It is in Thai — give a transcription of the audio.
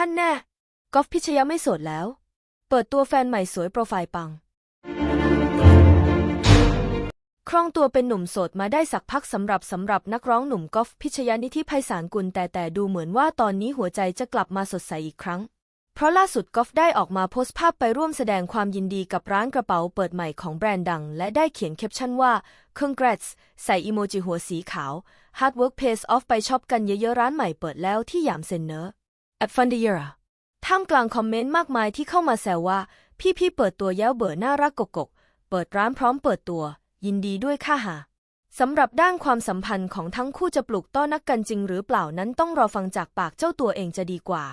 ฮันแน่ กอล์ฟพิชยะไม่โสดแล้ว เปิดตัวแฟนใหม่สวยโปรไฟล์ปัง ครองตัวเป็นหนุ่มโสดมาได้สักพักสำหรับสำหรับนักร้องหนุ่มกอล์ฟพิชยานิธิไพศาลกุลแต่แต่ดูเหมือนว่าตอนนี้หัวใจจะกลับมาสดใสอีกครั้ง เพราะล่าสุดกอล์ฟได้ออกมาโพสต์ภาพไปร่วมแสดงความยินดีกับร้านกระเป๋าเปิดใหม่ของแบรนด์ดัง และได้เขียนแคปชั่นว่า congrats ใส่อีโมจิหัวสีขาว hard work pays off ไปช็อปกันเยอะๆร้านใหม่เปิดแล้วที่ยามเซนเนอร์ at fun the year ท่ามกลางคอมเมนต์มากมายที่เข้ามาแซวว่า พี่พี่เปิดตัวแย้วเบอร์น่ารักกกก เปิดร้านพร้อมเปิดตัว ยินดีด้วยค่ะหาสำหรับด้านความสัมพันธ์ของทั้งคู่จะปลุกต้อนนักกันจริงหรือเปล่านั้นต้องรอฟังจากปากเจ้าตัวเองจะดีกว่า